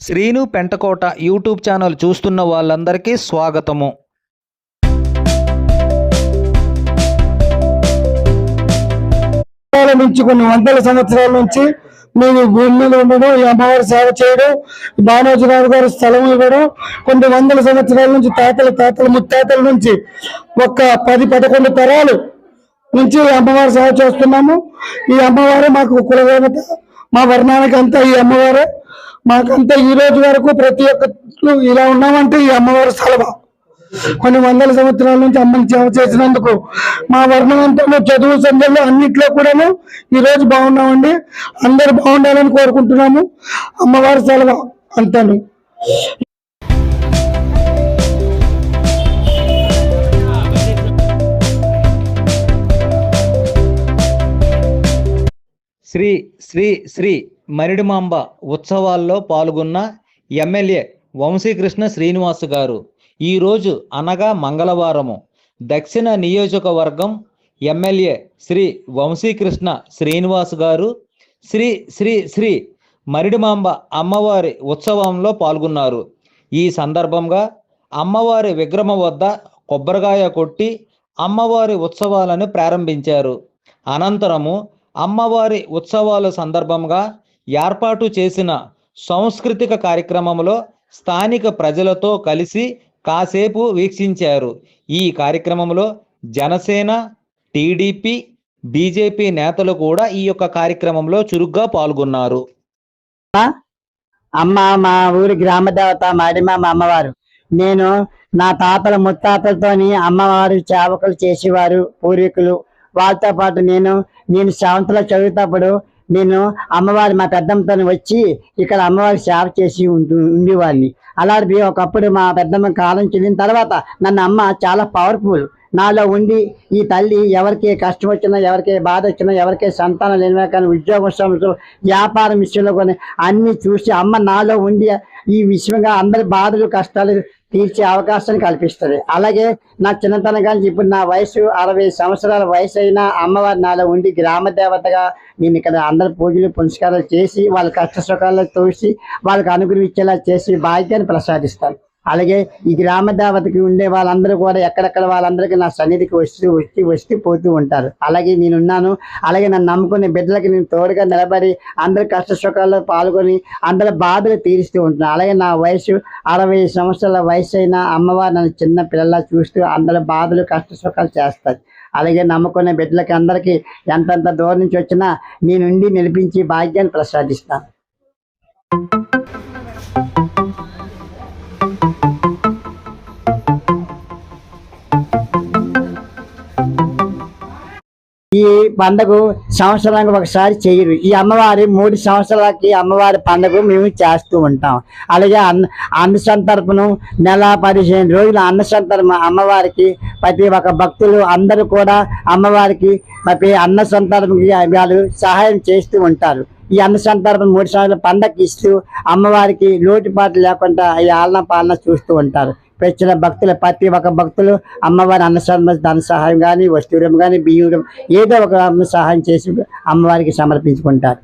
Srinu Pentakota YouTube channel చూస్తున్న వాళ్ళందరికీ స్వాగతము. నుంచి కొన్ని వందల సంవత్సరాల నుంచి మేము భూమి మీద ఉండడం ఈ అమ్మవారి సేవ చేయడం బాణోజీరావు గారి స్థలం ఇవ్వడం కొన్ని వందల సంవత్సరాల నుంచి తాతల తాతల ముత్తాతల నుంచి ఒక పది పదకొండు తరాలు నుంచి ఈ అమ్మవారి సేవ చేస్తున్నాము. ఈ అమ్మవారే మాకు కులదేవత మా వర్ణానికి అంతా ఈ అమ్మవారే. మాకంతా ఈ రోజు వరకు ప్రతి ఒక్కరు ఇలా ఉన్నామంటే ఈ అమ్మవారి స్థలమా కొన్ని వందల సంవత్సరాల నుంచి అమ్మని సేవ చేసినందుకు మా వర్ణవంతంలో చదువు సంధ్యలో అన్నిట్లో కూడాను ఈ రోజు బాగున్నామండి. అందరు బాగుండాలని కోరుకుంటున్నాము. అమ్మవారి సెలవు అంతాను. శ్రీ శ్రీ శ్రీ మరిడిమాంబ ఉత్సవాల్లో పాల్గొన్న ఎమ్మెల్యే వంశీకృష్ణ శ్రీనివాస్ గారు. ఈరోజు అనగా మంగళవారము. దక్షిణ నియోజకవర్గం ఎమ్మెల్యే శ్రీ వంశీకృష్ణ శ్రీనివాస్ గారు శ్రీ శ్రీ శ్రీ మరిడిమాంబ అమ్మవారి ఉత్సవంలో పాల్గొన్నారు. ఈ సందర్భంగా అమ్మవారి విగ్రహం వద్ద కొబ్బరికాయ కొట్టి అమ్మవారి ఉత్సవాలను ప్రారంభించారు. అనంతరము అమ్మవారి ఉత్సవాల సందర్భంగా ఏర్పాటు చేసిన సాంస్కృతిక కార్యక్రమంలో స్థానిక ప్రజలతో కలిసి కాసేపు వీక్షించారు. ఈ కార్యక్రమంలో జనసేన టీడీపీ బీజేపీ నేతలు కూడా ఈ యొక్క కార్యక్రమంలో చురుగ్గా పాల్గొన్నారు. అమ్మ మా ఊరి గ్రామ దేవత మా అమ్మవారు. నేను నా తాతల ముత్తాతలతోని అమ్మవారు సేవకులు చేసేవారు పూర్వీకులు. వాళ్ళతో పాటు నేను నేను సెవెంత్లో చదువుతప్పుడు నేను అమ్మవారి మా పెద్దమ్మతో వచ్చి ఇక్కడ అమ్మవారి సేవ చేసి ఉంటూ ఉండేవాడిని. అలాంటిది ఒకప్పుడు మా పెద్దమ్మ కాలం చెల్లిన తర్వాత నన్ను అమ్మ చాలా పవర్ఫుల్ నాలో ఉండి ఈ తల్లి ఎవరికి కష్టం వచ్చినా ఎవరికి బాధ వచ్చినా ఎవరికి సంతానం లేనివా కానీ ఉద్యోగం సమస్యలు వ్యాపారం విషయంలో కానీ అన్ని చూసి అమ్మ నాలో ఉండి ఈ విషయంగా అందరి బాధలు కష్టాలు తీర్చే అవకాశాన్ని కల్పిస్తుంది. అలాగే నా చిన్నతనం కానీ ఇప్పుడు నా వయసు అరవై సంవత్సరాల వయసు అయినా అమ్మవారి నాలో ఉండి గ్రామ దేవతగా నేను ఇక్కడ అందరి పూజలు పునస్కారాలు చేసి వాళ్ళ కష్ట సుఖాలు తోసి వాళ్ళకి అనుగ్రహించేలా చేసి భాగ్యాన్ని ప్రసాదిస్తాను. అలాగే ఈ గ్రామ దేవతకి ఉండే వాళ్ళందరూ కూడా ఎక్కడెక్కడ వాళ్ళందరికీ నా సన్నిధికి వస్తూ వచ్చి వస్తూ పోతూ ఉంటారు. అలాగే నేనున్నాను. అలాగే నన్ను నమ్ముకునే బిడ్డలకి నేను తోడుగా నిలబడి అందరి కష్ట సుఖాల్లో పాల్గొని అందరి బాధలు తీరుస్తూ ఉంటున్నాను. అలాగే నా వయసు అరవై సంవత్సరాల వయసు అయినా అమ్మవారు నన్ను చిన్న పిల్లలా చూస్తూ అందరి బాధలు కష్ట సుఖాలు చేస్తారు. అలాగే నమ్ముకునే బిడ్డలకి అందరికీ ఎంతెంత దూరం నుంచి వచ్చినా నేనుండి నిలిపించి భాగ్యాన్ని ప్రసాదిస్తాను. ఈ పండగ సంవత్సరానికి ఒకసారి చేయరు. ఈ అమ్మవారి మూడు సంవత్సరాలకి అమ్మవారి పండుగ మేము చేస్తూ ఉంటాం. అలాగే అన్న అన్న సంతర్పణం నెల పదిహేను రోజులు అన్న సంతర్పణ అమ్మవారికి ప్రతి ఒక్క భక్తులు అందరూ కూడా అమ్మవారికి ప్రతి అన్న సంతర్పణకి వాళ్ళు సహాయం చేస్తూ ఉంటారు. ఈ అన్న సంతర్పణ మూడు సంవత్సరాల పండగకి ఇస్తూ అమ్మవారికి లోటుపాటు లేకుండా ఈ ఆలన పాలన చూస్తూ ఉంటారు. పెంచిన భక్తులు ప్రతి ఒక్క భక్తులు అమ్మవారి అన్న ధన సహాయం కానీ వస్తువురం కానీ బియ్యం ఏదో ఒక సహాయం చేసి అమ్మవారికి సమర్పించుకుంటారు.